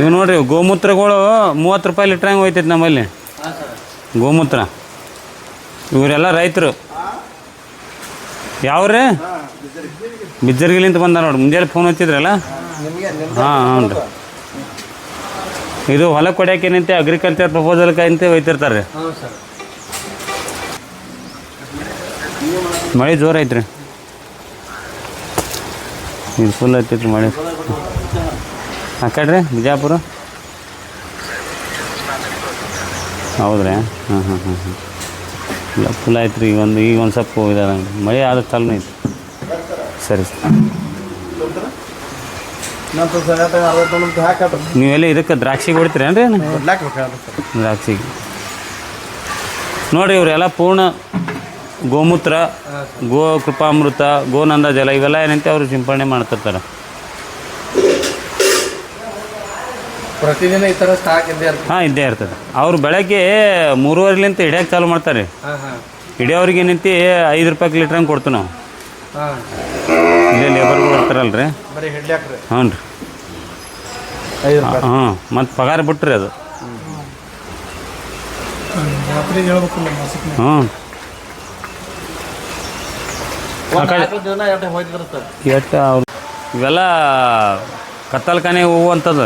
ಇವು ನೋಡ್ರಿ, ಗೋಮೂತ್ರಗಳು ಮೂವತ್ತು ರೂಪಾಯಿ ಲೀಟ್ರ್ ಹಂಗೆ ಹೋಯ್ತೈತೆ ನಮ್ಮಲ್ಲಿ. ಗೋಮೂತ್ರ. ಇವರೆಲ್ಲ ರೈತರು. ಯಾವ್ರಿ ಬಿಜ್ಜರ್ಗಿಲಿಂತ ಬಂದ ನೋಡ್ರಿ ಮುಂಜಾನೆ ಫೋನ್ ಹಚ್ಚಿದ್ರಲ್ಲ? ಹಾಂ ಹ್ಞೂ ಇದು ಹೊಲ ಏನಂತೆ ಅಗ್ರಿಕಲ್ಚರ್ ಪ್ರಪೋಸಲ್ಗೆ ಅಂತೆ ಒಯ್ತಿರ್ತಾರೆ ಮಳೆ ಜೋರು ಐತ್ರಿ. ಇದು ಫುಲ್ ಹತ್ತಿತ್ತು ಮಳೆ ಆ ಕಡ್ರಿ ಬಿಜಾಪುರ? ಹೌದ್ರಿ ಹಾಂ ಹಾಂ ಹಾಂ ಹಾಂ. ಇಲ್ಲ ಫುಲ್ ಆಯ್ತು ರೀ ಈಗ ಒಂದು ಈಗ ಒಂದು ಸ್ವಲ್ಪ ಹೋಗಿದ್ದಾರೆ ಮಳೆ ಆದ ಚಾಲೂ ಐತಿ. ಸರಿ ನೀವೆಲ್ಲ ಇದಕ್ಕೆ ದ್ರಾಕ್ಷಿ. ಹೊಡಿತೀರೇನ್ರಿ ದ್ರಾಕ್ಷಿಗೆ. ನೋಡಿರಿ ಇವರೆಲ್ಲ ಪೂರ್ಣ ಗೋಮೂತ್ರ ಗೋ ಕೃಪಾಮೃತ ಗೋನಂದ ಜಲ ಇವೆಲ್ಲ ಏನಂತೆ ಅವರು ಸಿಂಪಡಣೆ ಮಾಡ್ತಿರ್ತಾರೆ. ಪ್ರತಿದಿನ ಈ ಥರ ಸ್ಟಾಕ್ ಇದ್ದೇ ಇರ್ತದೆ. ಹಾಂ ಇದ್ದೇ ಇರ್ತದೆ. ಅವ್ರು ಬೆಳಗ್ಗೆ ಮೂರುವರೆಲಿಂತ ಹಿಡಿಯೋಕೆ ಚಾಲು ಮಾಡ್ತಾರೆ. ಹಿಡಿಯೋರಿಗೆ ಏನಂತಿ ಐದು ರೂಪಾಯಿ ಲೀಟ್ರ್ ಹಂಗೆ ಕೊಡ್ತೀವಿ ನಾವು. ಇಲ್ಲೇ ಲೇಬರ್ ಇರ್ತಾರಲ್ಲ ರೀ ಬರೀ ಹಿಡ್ಲಾಕ್ರಿ ಹ್ಞೂ ರೀ. ಹಾಂ ಮತ್ತು ಪಗಾರ ಬಿಟ್ರಿ ಅದು. ಹ್ಞೂ ಆ ಕಡೆ ದಿನ ಎರಡು ಹೋಯ್ತಿರುತ್ತೆ ಎಷ್ಟು ಅವ್ರು ಇವೆಲ್ಲ ಕತ್ತಲ್ಕಾನೆ ಹೂವು ಅಂತದ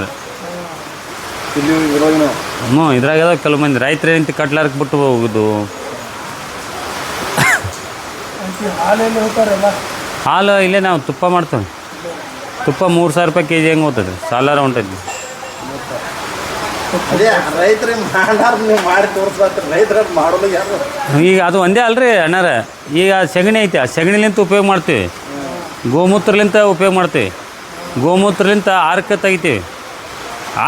ಹ್ಞೂ ಇದ್ರಾಗ ಕೆಲವು ಮಂದಿ ರೈತರು ನಿಂತು ಕಟ್ಲಾರ್ಕ್ ಬಿಟ್ಟು ಹೋಗುದು ಹಾಲು ಇಲ್ಲೇ ನಾವು ತುಪ್ಪ ಮಾಡ್ತೇವೆ. ತುಪ್ಪ ಮೂರು ಸಾವಿರ ರೂಪಾಯಿ ಕೆ ಜಿ ಹೆಂಗೆ ಹೋಗ್ತದೆ? ಸಾಲಾರ ಹೊಂಟೈತಿ ಅದೇ ನೀವು ಮಾಡಿ ತೋರಿಸ್ಬೇಕು, ರೈತರ ಯಾರು? ಈಗ ಅದು ಒಂದೇ ಅಲ್ರಿ ಅಣ್ಣಾರ. ಈಗ ಸಗಣಿ ಐತೆ, ಆ ಸಗಣಿಲಿಂತ ಉಪಯೋಗ ಮಾಡ್ತೀವಿ. ಗೋಮೂತ್ರಲಿಂತ ಉಪಯೋಗ ಮಾಡ್ತೀವಿ. ಗೋಮೂತ್ರಲಿಂತ ಆರ್ಕ ತೆಗಿತೀವಿ.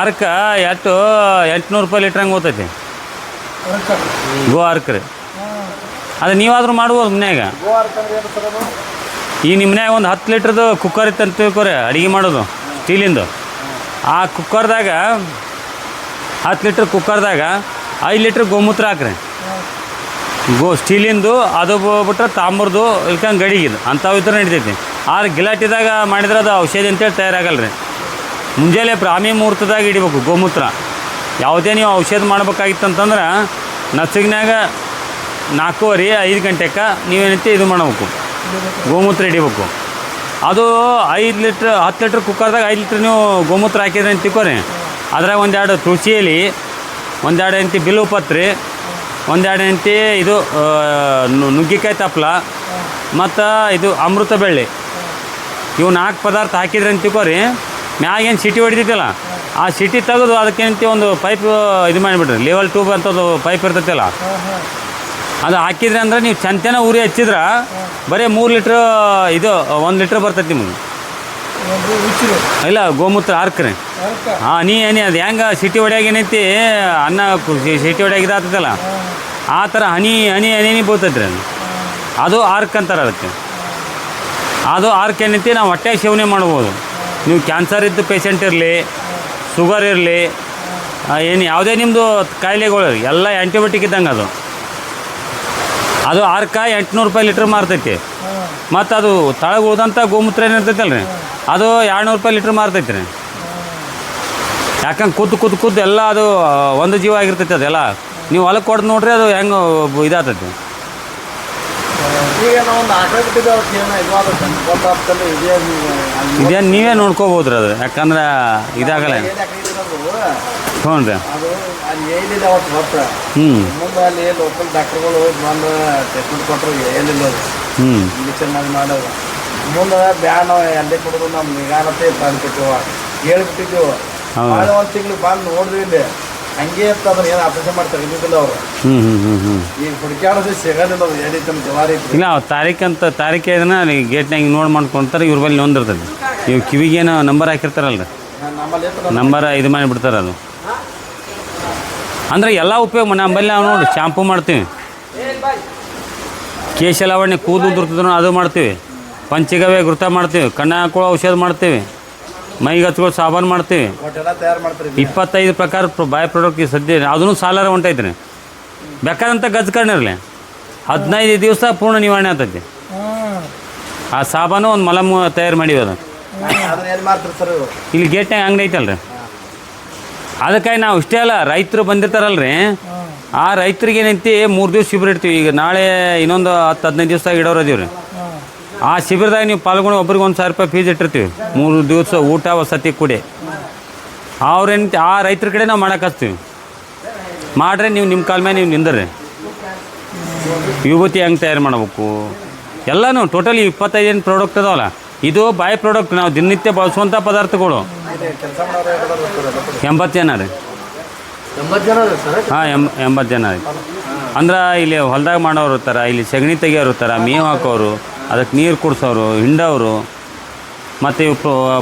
ಆರ್ಕ ಎಷ್ಟು ಎಂಟುನೂರು ರೂಪಾಯಿ ಲೀಟ್ರ್ ಹಂಗೆ ಹೋಗ್ತೈತಿ ಗೋ ಆರ್ಕ್ ರೀ. ಅದು ನೀವಾದರೂ ಮಾಡ್ಬೋದು ಮನ್ಯಾಗ. ಈ ನಿಮ್ಮ ಮನ್ಯಾಗ ಒಂದು ಹತ್ತು ಲೀಟ್ರದ್ದು ಕುಕ್ಕರ್ ಇತ್ತು ಅಂತ ತಿಳ್ಕೊರಿ, ಅಡುಗೆ ಮಾಡೋದು, ಸ್ಟೀಲಿಂದು. ಆ ಕುಕ್ಕರ್ದಾಗ ಹತ್ತು ಲೀಟ್ರ್ ಕುಕ್ಕರ್ದಾಗ ಐದು ಲೀಟ್ರ್ ಗೋಮೂತ್ರ ಹಾಕ್ರಿ. ಗೋ ಸ್ಟೀಲಿಂದು ಅದು ಬಿಟ್ರೆ ತಾಮ್ರದ್ದು ಇಲ್ಕಂಗೆ ಗಡಿಗಿದು. ಅಂಥವು ಇದ್ರೆ ನಡಿತೈತಿ. ಆದ್ರೆ ಗಿಲಾಟಿದಾಗ ಮಾಡಿದ್ರೆ ಅದು ಔಷಧಿ ಅಂತೇಳಿ ತಯಾರಾಗಲ್ಲ ರೀ ಮುಂಜಾನೆ ಪ್ರಾಮಿ ಮುಹೂರ್ತದಾಗ ಹಿಡಿಬೇಕು ಗೋಮೂತ್ರ. ಯಾವುದೇ ನೀವು ಔಷಧ ಮಾಡ್ಬೇಕಾಗಿತ್ತಂತಂದ್ರೆ ನಸಗಿನಾಗ ನಾಲ್ಕೂವರೆ, ಐದು ಗಂಟೆಗೆ ನೀವೇನೈತಿ ಇದು ಮಾಡಬೇಕು. ಗೋಮೂತ್ರ ಹಿಡಿಬೇಕು. ಅದು ಐದು ಲೀಟ್ರ್, ಹತ್ತು ಲೀಟ್ರ್ ಕುಕ್ಕರ್ದಾಗ ಐದು ಲೀಟ್ರ್ ನೀವು ಗೋಮೂತ್ರ ಹಾಕಿದ್ರೆ ಅಂತ ತಿಳ್ಕೊರಿ ಅದ್ರಾಗ ಒಂದೆರಡು ತುಳಸಿ ಎಲೆ ಒಂದೆರಡು ಎಂತಿ ಬಿಲ್ಲು ಪತ್ರಿ ಒಂದೆರಡು ಎಂತಿ ಇದು ನುಗ್ಗಿಕಾಯಿ ತಪ್ಪಲ ಮತ್ತು ಇದು ಅಮೃತ ಬೆಳ್ಳಿ. ಇವು ನಾಲ್ಕು ಪದಾರ್ಥ ಹಾಕಿದ್ರೆ ಅಂತ ತಿಳ್ಕೊರಿ ಮ್ಯಾಗೇನು ಸಿಟಿ ಹೊಡಿತೈತಲ್ಲ, ಆ ಸಿಟಿ ತೆಗೆದು ಅದಕ್ಕೇನಂತಿ ಒಂದು ಪೈಪ್ ಇದು ಮಾಡಿಬಿಡ್ರಿ ಲೆವೆಲ್ ಟ್ಯೂಬ್ ಅಂತದ್ದು ಪೈಪ್ ಇರ್ತೈತಲ್ಲ. ಅದು ಹಾಕಿದ್ರೆ ಅಂದ್ರೆ ನೀವು ಚಂತೆನ ಉರಿ ಹಚ್ಚಿದ್ರೆ, ಬರೀ ಮೂರು ಲೀಟ್ರ್, ಇದು, ಒಂದು ಲೀಟ್ರ್ ಬರ್ತೈತಿ ನಿಮಗೆ. ಇಲ್ಲ ಗೋಮೂತ್ರ ಹಾರ್ಕ್ರಿ ಹಾಂ ನೀ ಏನೇ ಅದು ಹೆಂಗೆ ಸಿಟಿ ಒಡೆಯಾಗ ಏನೈತಿ ಅನ್ನ ಸಿಟಿ ಒಡೆಯಾಗ ಇದಾಗ್ತದಲ್ಲ ಆ ಥರ ಹನಿ ಹನಿ ಹನಿ ಬೋತೈತ್ರಿ ರೀ ಅದು ಅದು ಆರ್ಕ್ ಅಂತಾರೆ ಅದಕ್ಕೆ. ಅದು ಆರ್ಕ್ ಏನೈತಿ ನಾವು ಹೊಟ್ಟೆ ಸೇವನೆ ಮಾಡ್ಬೋದು. ನೀವು ಕ್ಯಾನ್ಸರ್ ಇದ್ದ ಪೇಷಂಟ್ ಇರಲಿ ಶುಗರ್ ಇರಲಿ ಏನು ಯಾವುದೇ ನಿಮ್ಮದು ಕಾಯಿಲೆಗಳು ಎಲ್ಲ ಆ್ಯಂಟಿಬಯೋಟಿಕ್ ಇದ್ದಂಗೆ ಅದು. ಅದು ಆರ್ಕ ಎಂಟುನೂರು ರೂಪಾಯಿ ಲೀಟ್ರ್ ಮಾರ್ತೈತಿ. ಮತ್ತು ಅದು ತಳಗೆ ಉಳ್ದಂಥ ಗೋಮೂತ್ರ ಏನಿರ್ತೈತಲ್ಲ ರೀ ಅದು ಎರಡುನೂರು ರೂಪಾಯಿ ಲೀಟ್ರ್ ಮಾರ್ತೈತೆ ರೀ ಯಾಕಂಗೆ ಕುದ್ದು ಕುದ್ದು ಕುದ್ದು ಎಲ್ಲ ಅದು ಒಂದು ಜೀವ ಆಗಿರ್ತೈತಿ ಅದೆಲ್ಲ. ನೀವು ಹೊಲಕ್ಕೆ ಕೊಡ್ದು ನೋಡ್ರಿ ಅದು ಹೆಂಗೆ ಇದಾಗ್ತೈತಿ ಇದೇನು ನೀವೇ ನೋಡ್ಕೋಬೋದ್ರಿ ಅದು ಯಾಕಂದ್ರೆ ಇದಾಗಲ್ಲ? ಹ್ಞೂ ರೀ ಹ್ಞೂ ಅಲ್ಲಿ ಹ್ಞೂ ಇಂಜೆಕ್ಷನ್ ಮಾಡಿ ಮಾಡೋದು. ಮುಂದೆ ಬ್ಯಾನ್ ನಾವು ಎಲ್ಲಿ ಕೊಡೋದು ನಮ್ಮ ನಿಗಾನತೆ ತಂದ್ಬಿಟ್ಟಿವ ಹೇಳ್ಬಿಟ್ಟಿದ್ದೆವು ಹೌದು. ಭಾಳ ಒಂದು ತಿಂಗಳು ಬಂದು ನೋಡಿದ್ವಿ ಇಲ್ಲಿ. ಹಂಗೆ ಇತ್ತು ಅದನ್ನ ಏನು ಆಪರೇಷನ್ ಮಾಡ್ತಾರೆ ತೆಗೆದಿದ್ದಿಲ್ಲ ಅವರು. ಹ್ಞೂ ಹ್ಞೂ ಹ್ಞೂ ಹ್ಞೂ ಈಗ ಹುಡುಕ್ಯಾಡೋದು ಸಿಗೋದಿಲ್ಲ ಅದು ಎಲ್ಲಿ ತಮ್ಮ ಜವಾರಿ ಐತ್ರಿ ಇಲ್ಲ ಅವ್ರು ತಾರೀಕು ಅಂತ ತಾರೀಕು ಇದನ್ನ ಗೇಟ್ನಾಗ ನೋಡಿ ಮಾಡ್ಕೊಂತಾರೆ ಇವ್ರ ಬಳಿ ನೊಂದಿರ್ತದೆ ಇವು ಕಿವಿಗೇನು ನಂಬರ್ ಹಾಕಿರ್ತಾರಲ್ಲ ನಮ್ಮಲ್ಲಿ ಇತ್ತು ನಂಬರ್ ಇದು ಮಾಡಿಬಿಡ್ತಾರೆ ಅದು. ಅಂದರೆ ಎಲ್ಲ ಉಪಯೋಗ ನಮ್ಮಲ್ಲಿ ನಾವು ನೋಡಿ ಶಾಂಪು ಮಾಡ್ತೀವಿ. ಕೇಶ ಕೂದು ಕೂದಲು ಉದುರ್ತದೋ ಅದು ಮಾಡ್ತೀವಿ. ಪಂಚಗವ್ಯ ಘೃತ ಮಾಡ್ತೀವಿ. ಕಣ್ಣ ಹಾಕೊಳ್ಳೋ ಔಷಧ ಮಾಡ್ತೀವಿ. ಮೈಗೆ ಹಚ್ಕೊಳ್ಳೋ ಸಾಬಾನು ಮಾಡ್ತೀವಿ. ಇಪ್ಪತ್ತೈದು ಪ್ರಕಾರ ಬಾಯ್ ಪ್ರಾಡಕ್ಟ್ ಸದ್ಯ ಅದನ್ನು ಸಾಲಾರ ಹೊಂಟೈತೆ ರೀ ಬೇಕಾದಂಥ ಗಜ್ಕರ್ಣ ಇರಲಿ. ಹದಿನೈದು ದಿವಸ ಪೂರ್ಣ ನಿವಾರಣೆ ಆತೈತಿ ಆ ಸಾಬಾನು ಒಂದು ಮಲಮ ತಯಾರು ಮಾಡಿವೆ ಅದು ಇಲ್ಲಿ ಗೇಟ್ನಾಗ ಅಂಗಡಿ ಐತಲ್ರಿ. ಅದಕ್ಕಾಗಿ ನಾವು ಇಷ್ಟೇ ಅಲ್ಲ ರೈತರು ಬಂದಿರ್ತಾರಲ್ರಿ. ಆ ರೈತರಿಗೆ ನಿಂತು ಮೂರು ದಿವ್ಸ ಶಿಬಿರ ಇಡ್ತೀವಿ. ಈಗ ನಾಳೆ ಇನ್ನೊಂದು ಹತ್ತು ಹದಿನೈದು ದಿವಸ ಇಡೋರು ಅದೀವಿ ರೀ ಆ ಶಿಬಿರದಾಗ ನೀವು ಪಾಲ್ಗೊಂಡು ಒಬ್ರಿಗೆ ಒಂದು ಸಾವಿರ ರೂಪಾಯಿ ಫೀಸ್ ಇಟ್ಟಿರ್ತೀವಿ. ಮೂರು ದಿವಸ ಊಟ, ವಸತಿ, ಕೂಡಿ. ಅವ್ರೇನು ಆ ರೈತರ ಕಡೆ ನಾವು ಮಾಡಕ್ಕೆ ಹಚ್ತೀವಿ. ಮಾಡ್ರೆ ನೀವು ನಿಮ್ಮ ಕಾಲ ಮೇಲೆ ನೀವು ನಿಂದ್ರಿ. ಯುವತಿ ಹೆಂಗೆ ತಯಾರು ಮಾಡಬೇಕು? ಎಲ್ಲನೂ ಟೋಟಲಿ ಇಪ್ಪತ್ತೈದು ಪ್ರಾಡಕ್ಟ್ ಅದಾವಲ್ಲ, ಇದು ಬಾಯ್ ಪ್ರಾಡಕ್ಟ್ ನಾವು ದಿನನಿತ್ಯ ಬಳಸುವಂಥ ಪದಾರ್ಥಗಳು. ಎಂಬತ್ತು ಜನ ರೀ ಎಂಬತ್ತು ಜನ ಅದ ಸರ್ ಹಾಂ ಎಂಬ ಎಂಬತ್ತು ಜನ ಆಯ್ತು. ಅಂದ್ರೆ ಇಲ್ಲಿ ಹೊಲ್ದಾಗ ಮಾಡೋರು ಇರ್ತಾರೆ ಇಲ್ಲಿ ಸಗಣಿ ತೆಗಿಯೋರು ಇರ್ತಾರೆ ಮೇವು ಹಾಕೋರು ಅದಕ್ಕೆ ನೀರು ಕುಡ್ಸೋರು ಹಿಂಡವರು ಮತ್ತು ಇವು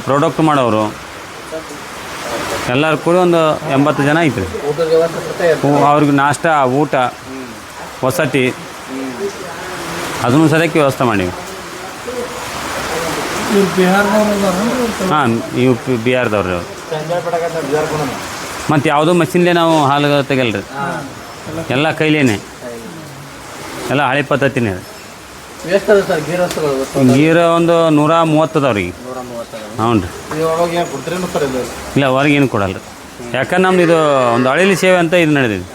ಪ್ರಾಡಕ್ಟ್ ಮಾಡೋರು. ಎಲ್ಲರೂ ಕೂಡ ಒಂದು ಎಂಬತ್ತು ಜನ ಐತ್ರಿ ಅವ್ರಿಗೆ ನಾಷ್ಟ ಊಟ ವಸತಿ. ಅದನ್ನು ಸದ್ಯಕ್ಕೆ ವ್ಯವಸ್ಥೆ ಮಾಡೀವಿ. ಹಾಂ ಇವು ಬಿ ಆರ್ದವ್ರಿ ಅವ್ರು ಮತ್ತು ಯಾವುದೋ ಮಷಿನ್ಲೇ ನಾವು ಹಾಲು ತೆಗಲ್ರಿ ಎಲ್ಲ ಕೈಲೇನೆ. ಎಲ್ಲ ಹಳೆ ಪದ್ಧತಿನೇ ಗೀರ ಒಂದು ನೂರ ಮೂವತ್ತು ಅದಾವ. ರೀ ನೂರ ಮೂವತ್ತು ಹ್ಞೂ ರೀ ಇಲ್ಲ ಹೊರಗೇನು ಕೊಡಲ್ಲ ರೀ ಯಾಕಂದ್ರೆ ನಮ್ದು ಇದು ಒಂದು ಹಳೇಲಿ ಸೇವೆ ಅಂತ ಇದು ನಡೆದಿದೆ.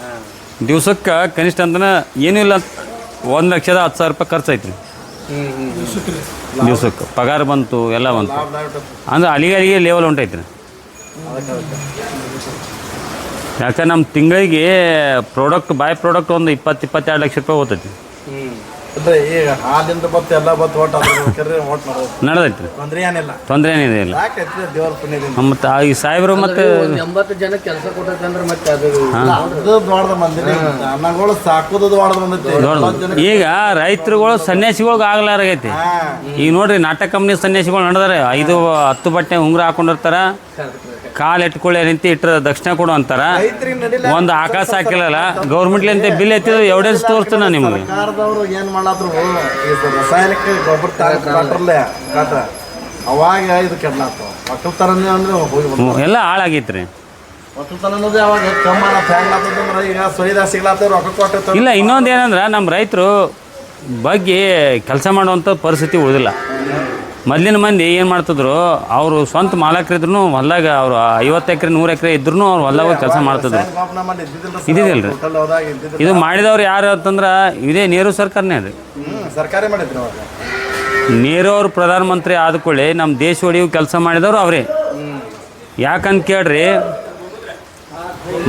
ದಿವ್ಸಕ್ಕೆ ಕನಿಷ್ಠ ಅಂತನ ಏನೂ ಇಲ್ಲ ಒಂದು ಲಕ್ಷದ ಹತ್ತು ಸಾವಿರ ರೂಪಾಯಿ ಖರ್ಚು ಐತ್ರಿ ದಿವ್ಸಕ್ಕೆ ಪಗಾರ ಬಂತು ಎಲ್ಲ ಬಂತು. ಅಂದ್ರೆ ಅಲ್ಲಿಗೆ ಅಲ್ಲಿಗೆ ಲೆವೆಲ್ ಹೊಂಟೈತ್ರಿ ಯಾಕಂದ್ರೆ ನಮ್ಮ ತಿಂಗಳಿಗೆ ಪ್ರಾಡಕ್ಟ್ ಬಾಯ್ ಪ್ರಾಡಕ್ಟ್ ಒಂದು ಇಪ್ಪತ್ತು ಇಪ್ಪತ್ತೆರಡು ಲಕ್ಷ ರೂಪಾಯಿ ಹೋಗ್ತೈತಿ. ಅಂದ್ರೆ ಈಗ ಹಾಲಿಂದ ಬತ್ತು ಎಲ್ಲ ಬತ್ತು ಒಟ್ಟು ಒಟ್ಟು ತೊಂದ್ರೆ ಏನಿಲ್ಲ. ತೊಂದರೆ ಏನಿದೆ ಇಲ್ಲ. ಯಾಕೈತಿ ದೇವ್ರ ಪುಣ್ಯದಿಂದ? ಮತ್ತು ಈ ಸಾಹೇಬರು ಮತ್ತು ಎಂಬತ್ತು ಜನ ಕೆಲಸ ಕೊಟ್ಟೈತೆ ಅಂದ್ರೆ ಮತ್ತೆ ಅದು ಅದು ದೊಡ್ಡದ ಮಂದಿನಿ ಅನ್ನಗಳು ಸಾಕೋದು ದೊಡ್ಡದ ಬಂದೈತಿ ಈಗ ರೈತರುಗಳು ಸನ್ಯಾಸಿಗಳಿಗೆ ಆಗ್ಲಾರಾಗೈತಿ. ಈಗ ನೋಡ್ರಿ ನಾಟಕ ಕಂಪ್ನಿ ಸನ್ಯಾಸಿಗಳು ನಡೆದಾರೆ. ಐದು ಹತ್ತು ಬಟ್ಟೆ ಉಂಗುರ ಹಾಕೊಂಡಿರ್ತಾರ. ಕಾಲು ಎಟ್ಕೊಳ್ಳಿ ನಿಂತು ಇಟ್ಟರೆ ದಕ್ಷಿಣ ಕೊಡು ಅಂತಾರ. ಒಂದು ಆಕಾಶ ಹಾಕಿಲ್ಲಲ್ಲ ಗೌರ್ಮೆಂಟ್ಲಿಂತ ಬಿಲ್ ಎತ್ತಿದ್ರೆ ಎವಿಡೆನ್ಸ್ ತೋರಿಸ್ತೀನಿ ನಿಮಗೆ. ಸರ್ಕಾರದವ್ರು ಏನ್ ಮಾಡಾದ್ರು ಈ ರಾಸಾಯನಿಕ ಗೊಬ್ಬರ ಕಾಟ್ರಲ್ಲೇ ಕಾಟ ಅವಾಗ ಇದು ಕೆಡ್ಲಾತು. ಒಕ್ಕಲ್ತನನೇ ಅಂದ್ರೆ ಹೋಗಿ ಎಲ್ಲ ಹಾಳಾಗೈತ್ರಿ. ಅವಾಗ ಈಗ ಸಿಗ್ಲಾತ ರೊಕ್ಕ ಕೊಟ್ಟಿರ್ತಾವ ಇಲ್ಲ ಇನ್ನೊಂದು ಏನಂದ್ರೆ ನಮ್ಮ ರೈತರು ಬಗ್ಗೆ ಕೆಲಸ ಮಾಡುವಂಥ ಪರಿಸ್ಥಿತಿ ಉಳಿದಿಲ್ಲ. ಮೊದಲಿನ ಮಂದಿ ಏನು ಮಾಡ್ತಿದ್ರು, ಅವರು ಸ್ವಂತ ಮಾಲಕರಿದ್ರು ಹೊಲ್ದಾಗ ಅವರು ಐವತ್ತು ಎಕರೆ, ನೂರು ಎಕರೆ ಇದ್ರೂ ಅವ್ರು ಹೊಲ್ದಾಗ ಕೆಲಸ ಮಾಡ್ತಿದ್ರು. ಹೋಟೆಲ್ ಇದು ಮಾಡಿದವ್ರು ಯಾರು ಅಂತಂದ್ರೆ ಇದೇ ನೇರು ಸರ್ಕಾರನೇ ರೀ ನೆಹರು ಅವರು ಪ್ರಧಾನಮಂತ್ರಿ ಆದ ಕೂಡಲೇ ನಮ್ಮ ದೇಶ ಒಡೆಯು ಕೆಲಸ ಮಾಡಿದವರು ಅವರೇ. ಯಾಕಂತ ಕೇಳ್ರಿ,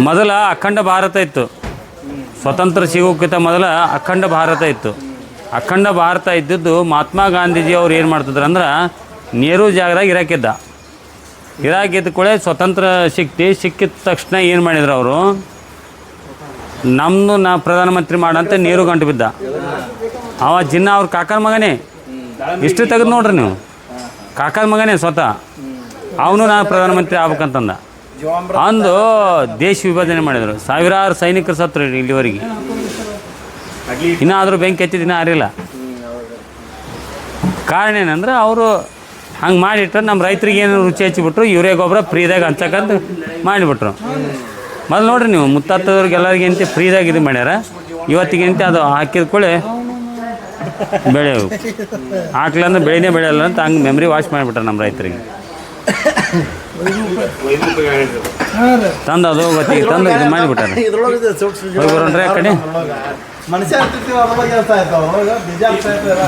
ಮೊದಲ ಅಖಂಡ ಭಾರತ ಇತ್ತು. ಸ್ವತಂತ್ರ ಸಿಗೋಕ್ಕಿಂತ ಮೊದಲ ಅಖಂಡ ಭಾರತ ಇತ್ತು. ಅಖಂಡ ಭಾರತ ಇದ್ದಿದ್ದು ಮಹಾತ್ಮ ಗಾಂಧೀಜಿ ಅವ್ರು ಏನು ಮಾಡ್ತಿದ್ರು ಅಂದ್ರೆ ನೆಹರು ಜಾಗದಾಗ ಇರಾಕಿದ್ದ. ಇರಾಕಿದ್ದ ಕೂಡ ಸ್ವತಂತ್ರ ಸಿಕ್ತಿ ಸಿಕ್ಕಿದ ತಕ್ಷಣ ಏನು ಮಾಡಿದ್ರು ಅವರು? ನಮ್ಮದು ನಾ ಪ್ರಧಾನಮಂತ್ರಿ ಮಾಡಂತ ನೀರು ಗಂಟು ಬಿದ್ದ. ಅವ ಜಿನ್ನ ಅವ್ರ ಕಾಕನ ಮಗನೇ. ಇಷ್ಟು ತೆಗೆದು ನೋಡ್ರಿ ನೀವು. ಕಾಕನ ಮಗನೇ ಸ್ವತಃ. ಅವನು ನಾನು ಪ್ರಧಾನಮಂತ್ರಿ ಆಗ್ಬೇಕಂತಂದ. ಅಂದು ದೇಶ ವಿಭಜನೆ ಮಾಡಿದರು. ಸಾವಿರಾರು ಸೈನಿಕರು ಸತ್ರು ಇಲ್ಲಿವರೆಗೆ. ಇನ್ನಾದರೂ ಬೆಂಕಿ ಹಚ್ಚಿದ ದಿನ ಆರಿಲ್ಲ ಕಾರಣ ಏನಂದ್ರೆ ಅವರು ಹಂಗೆ ಮಾಡಿಟ್ರೆ ನಮ್ಮ ರೈತರಿಗೆ ಏನು ರುಚಿ ಹಚ್ಚಿಬಿಟ್ರು, ಯೂರಿಯಾ ಗೊಬ್ಬರ ಫ್ರೀದಾಗ ಹಂಚಕ್ಕಂತ ಮಾಡಿಬಿಟ್ರು. ಮೊದಲು ನೋಡ್ರಿ ನೀವು ಮುತ್ತಾತವ್ರಿಗೆ ಎಲ್ಲರಿಗೆ ಅಂತ ಫ್ರೀದಾಗ ಇದು ಮಾಡ್ಯಾರ. ಇವತ್ತಿಗಿಂತ ಅದು ಹಾಕಿದ ಬೆಳೆ ಬೆಳೆಯವು ಹಾಕ್ಲಂದ್ರೆ ಬೆಳೆನೇ ಬೆಳೆಯಲ್ಲ ಅಂತ ಹಂಗೆ ಮೆಮ್ರಿ ವಾಶ್ ಮಾಡಿಬಿಟ್ರೆ ನಮ್ಮ ರೈತರಿಗೆ. ತಂದು ಅದು ಗೊತ್ತಿಗೆ ತಂದು ಇದು ಮಾಡಿಬಿಟ್ಟಾರೆ. ಹೋಗಿ ಬರೋಣ್ರಿ ಆ ಕಡೆ. ಮನುಷ್ಯ ಇರ್ತಿರ್ತೀವಿ ಅದ್ರೊಳಗೆ ಕೆಲಸ ಆಯ್ತಾವ ಅವಾಗ ಬೀಜ ಆಗ್ತಾ ಇರ್ತದ